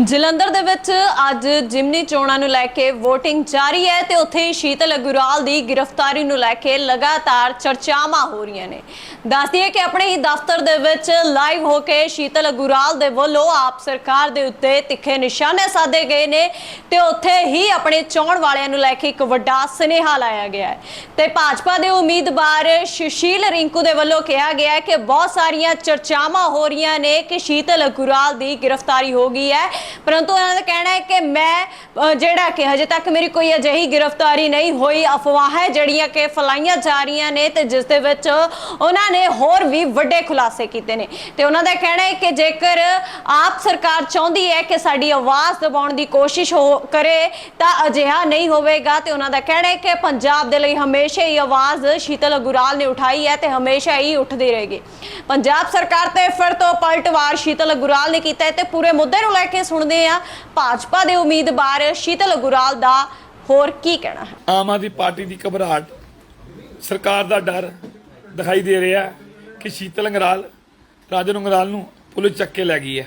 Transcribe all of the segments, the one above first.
ਜਲੰਧਰ ਦੇ ਵਿੱਚ ਅੱਜ ਜਿਮਨੀ ਚੋਣਾਂ ਨੂੰ ਲੈ ਕੇ VOTING ਜਾਰੀ ਹੈ ਤੇ ਉੱਥੇ ਹੀ ਸ਼ੀਤਲ ਅਗੁਰਾਲ ਦੀ ਗ੍ਰਿਫਤਾਰੀ ਨੂੰ ਲੈ ਕੇ ਲਗਾਤਾਰ ਚਰਚਾਵਾਂ ਹੋ ਰਹੀਆਂ ਨੇ। ਦੱਸਦੀ ਹੈ ਕਿ ਆਪਣੇ ਹੀ ਦਫ਼ਤਰ ਦੇ ਵਿੱਚ ਲਾਈਵ ਹੋ ਕੇ ਸ਼ੀਤਲ ਅਗੁਰਾਲ ਦੇ ਵੱਲੋਂ ਆਪ ਸਰਕਾਰ ਦੇ ਉੱਤੇ ਤਿੱਖੇ ਨਿਸ਼ਾਨੇ ਸਾਧੇ ਗਏ ਨੇ ਤੇ ਉੱਥੇ ਹੀ ਆਪਣੇ ਚੋਣ ਵਾਲਿਆਂ ਨੂੰ ਲੈ ਕੇ ਇੱਕ ਵੱਡਾ ਸੁਨੇਹਾ ਲਾਇਆ ਗਿਆ ਹੈ। ਤੇ ਭਾਜਪਾ ਦੇ ਉਮੀਦਵਾਰ ਸੁਸ਼ੀਲ ਰਿੰਕੂ ਦੇ ਵੱਲੋਂ ਕਿਹਾ ਗਿਆ ਕਿ ਬਹੁਤ ਸਾਰੀਆਂ ਚਰਚਾਵਾਂ ਹੋ ਰਹੀਆਂ ਨੇ ਕਿ ਸ਼ੀਤਲ ਅਗੁਰਾਲ ਦੀ ਗ੍ਰਿਫਤਾਰੀ ਹੋ ਗਈ ਹੈ। ਪਰੰਤੂ ਉਹਨਾਂ ਦਾ ਕਹਿਣਾ ਹੈ ਕਿ ਮੈਂ ਜਿਹੜਾ ਕਿ ਹਜੇ ਤੱਕ ਮੇਰੀ ਕੋਈ ਅਜਿਹੀ ਗ੍ਰਿਫਤਾਰੀ ਨਹੀਂ ਹੋਈ, ਅਫਵਾਹਾਂ ਜਿਹੜੀਆਂ ਕਿ ਫਲਾਈਆਂ ਜਾ ਰਹੀਆਂ ਨੇ ਤੇ ਜਿਸ ਦੇ ਵਿੱਚ ਉਹਨਾਂ ਨੇ ਹੋਰ ਵੀ ਵੱਡੇ ਖੁਲਾਸੇ ਕੀਤੇ ਨੇ। ਤੇ ਉਹਨਾਂ ਦਾ ਕਹਿਣਾ ਹੈ ਕਿ ਜੇਕਰ ਆਪ ਸਰਕਾਰ ਚਾਹੁੰਦੀ ਹੈ ਕਿ ਸਾਡੀ ਆਵਾਜ਼ ਦਬਾਉਣ ਦੀ ਕੋਸ਼ਿਸ਼ ਹੋ, ਕਰੇ, ਤਾਂ ਅਜਿਹਾ ਨਹੀਂ ਹੋਵੇਗਾ। ਤੇ ਉਹਨਾਂ ਦਾ ਕਹਿਣਾ ਹੈ ਕਿ ਪੰਜਾਬ ਦੇ ਲਈ ਹਮੇਸ਼ਾ ਹੀ ਆਵਾਜ਼ ਸ਼ੀਤਲ ਅਗੁਰਾਲ ਨੇ ਉਠਾਈ ਹੈ ਤੇ ਹਮੇਸ਼ਾ ਹੀ ਉੱਠਦੀ ਰਹੇਗੀ। ਪੰਜਾਬ ਸਰਕਾਰ ਤੇ ਫਿਰ ਤੋਂ ਪਲਟਵਾਰ ਸ਼ੀਤਲ ਅਗੁਰਾਲ ਨੇ ਕੀਤਾ ਤੇ ਪੂਰੇ ਮੁੱਦੇ ਨੂੰ ਲੈ ਕੇ ਸੁਣ ਸੁਣਦੇ ਆ ਭਾਜਪਾ ਦੇ ਉਮੀਦਵਾਰ ਸ਼ੀਤਲ ਅਗੁਰਾਲ ਦਾ ਹੋਰ ਕੀ ਕਹਿਣਾ ਹੈ? ਆਮ ਆਦਮੀ ਪਾਰਟੀ ਦੀ ਘਬਰਾਹਟ ਸਰਕਾਰ ਦਾ ਡਰ ਦਿਖਾਈ ਦੇ ਰਿਹਾ ਕਿ ਸ਼ੀਤਲ ਅੰਗਰਾਲ, ਰਾਜਨ ਅੰਗਰਾਲ ਨੂੰ ਪੁਲਿਸ ਚੱਕ ਕੇ ਲੈ ਗਈ ਹੈ।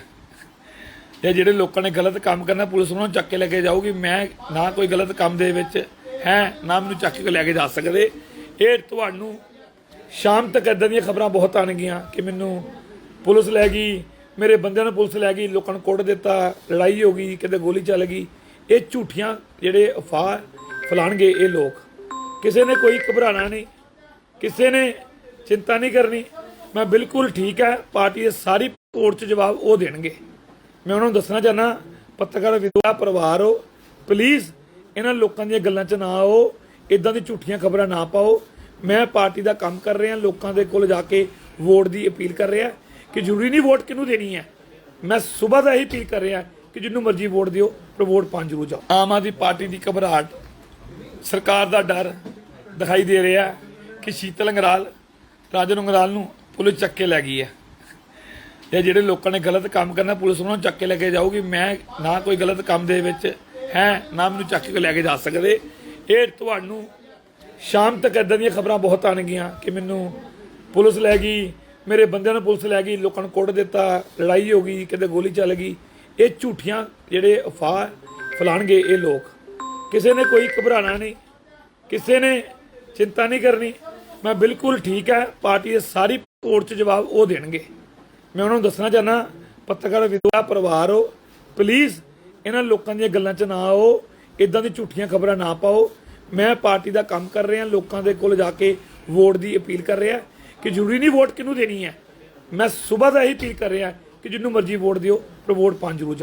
ਇਹ ਜਿਹੜੇ ਲੋਕਾਂ ਨੇ ਗਲਤ ਕੰਮ ਕਰਨਾ, ਪੁਲਿਸ ਉਹਨਾਂ ਨੂੰ ਚੱਕ ਕੇ ਲੈ ਕੇ ਜਾਊਗੀ। ਮੈਂ ਨਾ ਕੋਈ ਗਲਤ ਕੰਮ ਦੇ ਵਿੱਚ ਹੈ, ਨਾ ਮੈਨੂੰ ਚੱਕ ਕੇ ਲੈ ਕੇ ਜਾ ਸਕਦੇ। ਇਹ ਤੁਹਾਨੂੰ ਸ਼ਾਮ ਤੱਕ ਇਦਾਂ ਦੀਆਂ ਖਬਰਾਂ ਬਹੁਤ ਆਣਗੀਆਂ ਕਿ ਮੈਨੂੰ ਪੁਲਿਸ ਲੈ ਗਈ ਮੇਰੇ ਬੰਦਿਆਂ ਨੂੰ ਪੁਲਿਸ ਲੈ ਗਈ, ਲੋਕਾਂ ਨੂੰ ਕੁੱਟ ਦਿੱਤਾ, ਲੜਾਈ ਹੋ ਗਈ, ਕਿਤੇ ਗੋਲੀ ਚੱਲ ਗਈ। ਇਹ ਝੂਠੀਆਂ ਜਿਹੜੇ ਅਫਵਾਹ ਫਲਾਣਗੇ ਇਹ ਲੋਕ। ਕਿਸੇ ਨੇ ਕੋਈ ਘਬਰਾਣਾ ਨਹੀਂ, ਕਿਸੇ ਨੇ ਚਿੰਤਾ ਨਹੀਂ ਕਰਨੀ। ਮੈਂ ਬਿਲਕੁਲ ਠੀਕ ਹੈ, ਪਾਰਟੀ ਦੇ ਸਾਰੀ ਕੋਰਟ 'ਚ ਜਵਾਬ ਉਹ ਦੇਣਗੇ। ਮੈਂ ਉਹਨਾਂ ਨੂੰ ਦੱਸਣਾ ਚਾਹਨਾ ਪੱਤਰਕਾਰ ਵਿਦਵਾ ਪਰਿਵਾਰ ਹੋ ਪਲੀਜ਼ ਇਹਨਾਂ ਲੋਕਾਂ ਦੀਆਂ ਗੱਲਾਂ 'ਚ ਨਾ ਆਓ ਇਦਾਂ ਦੀ ਝੂਠੀਆਂ ਖਬਰਾਂ ਨਾ ਪਾਓ। ਮੈਂ ਪਾਰਟੀ ਦਾ ਕੰਮ ਕਰ ਰਿਹਾ, ਲੋਕਾਂ ਦੇ ਕੋਲ ਜਾ ਕੇ ਵੋਟ ਦੀ ਅਪੀਲ ਕਰ ਰਿਹਾ। ਕਿ ਜ਼ਰੂਰੀ ਨਹੀਂ ਵੋਟ ਕਿਹਨੂੰ ਦੇਣੀ ਹੈ। ਮੈਂ ਸਵੇਰ ਦਾ ਹੀ ਅਪੀਲ ਕਰ ਰਿਹਾ ਕਿ ਜਿੰਨੂੰ ਮਰਜ਼ੀ ਵੋਟ ਦਿਓ, ਪਰ ਵੋਟ ਪੰਜ ਜ਼ਰੂਰ ਜਾਓ। ਆਮ ਆਦਮੀ ਪਾਰਟੀ ਦੀ ਘਬਰਾਹਟ ਸਰਕਾਰ ਦਾ ਡਰ ਦਿਖਾਈ ਦੇ ਰਿਹਾ ਕਿ ਸ਼ੀਤਲ ਅੰਗਰਾਲ, ਰਾਜਨ ਅੰਗਰਾਲ ਨੂੰ ਪੁਲਿਸ ਚੱਕ ਕੇ ਲੈ ਗਈ ਹੈ। ਜਾਂ ਜਿਹੜੇ ਲੋਕਾਂ ਨੇ ਗਲਤ ਕੰਮ ਕਰਨਾ, ਪੁਲਿਸ ਉਹਨਾਂ ਨੂੰ ਚੱਕ ਕੇ ਲੈ ਕੇ ਜਾਊਗੀ। ਮੈਂ ਨਾ ਕੋਈ ਗਲਤ ਕੰਮ ਦੇ ਵਿੱਚ ਹੈ, ਨਾ ਮੈਨੂੰ ਚੱਕ ਕੇ ਲੈ ਕੇ ਜਾ ਸਕਦੇ। ਇਹ ਤੁਹਾਨੂੰ ਸ਼ਾਮ ਤੱਕ ਇਦਾਂ ਦੀਆਂ ਖਬਰਾਂ ਬਹੁਤ ਆਣਗੀਆਂ ਕਿ ਮੈਨੂੰ ਪੁਲਿਸ ਲੈ ਗਈ ਮੇਰੇ ਬੰਦਿਆਂ ਨੂੰ ਪੁਲਿਸ ਲੈ ਗਈ, ਲੋਕਾਂ ਨੂੰ ਕੁੱਟ ਦਿੱਤਾ, ਲੜਾਈ ਹੋ ਗਈ, ਕਿਤੇ ਗੋਲੀ ਚੱਲ ਗਈ। ਇਹ ਝੂਠੀਆਂ ਜਿਹੜੇ ਅਫਵਾਹ ਫਲਾਣਗੇ ਇਹ ਲੋਕ। ਕਿਸੇ ਨੇ ਕੋਈ ਘਬਰਾਣਾ ਨਹੀਂ, ਕਿਸੇ ਨੇ ਚਿੰਤਾ ਨਹੀਂ ਕਰਨੀ। ਮੈਂ ਬਿਲਕੁਲ ਠੀਕ ਹੈ, ਪਾਰਟੀ ਦੇ ਸਾਰੀ ਕੋਰਟ 'ਚ ਜਵਾਬ ਉਹ ਦੇਣਗੇ। ਮੈਂ ਉਹਨਾਂ ਨੂੰ ਦੱਸਣਾ ਚਾਹਨਾ ਪੱਤਰਕਾਰ ਵਿਦਵਾ ਪਰਿਵਾਰ ਹੋ ਪਲੀਜ਼ ਇਹਨਾਂ ਲੋਕਾਂ ਦੀਆਂ ਗੱਲਾਂ 'ਚ ਨਾ ਆਓ ਇਦਾਂ ਦੀ ਝੂਠੀਆਂ ਖਬਰਾਂ ਨਾ ਪਾਓ। ਮੈਂ ਪਾਰਟੀ ਦਾ ਕੰਮ ਕਰ ਰਿਹਾ, ਲੋਕਾਂ ਦੇ ਕੋਲ ਜਾ ਕੇ ਵੋਟ ਦੀ ਅਪੀਲ ਕਰ ਰਿਹਾ। ਕਿ ਜ਼ਰੂਰੀ ਨਹੀਂ ਵੋਟ ਕਿਹਨੂੰ ਦੇਣੀ ਹੈ। ਮੈਂ ਸਵੇਰ ਦਾ ਹੀ ਅਪੀਲ ਕਰ ਰਿਹਾ ਕਿ ਜਿੰਨੂੰ ਮਰਜ਼ੀ ਵੋਟ ਦਿਓ, ਪਰ ਵੋਟ ਪੰਜ ਜ਼ਰੂਰ ਜਾਓ।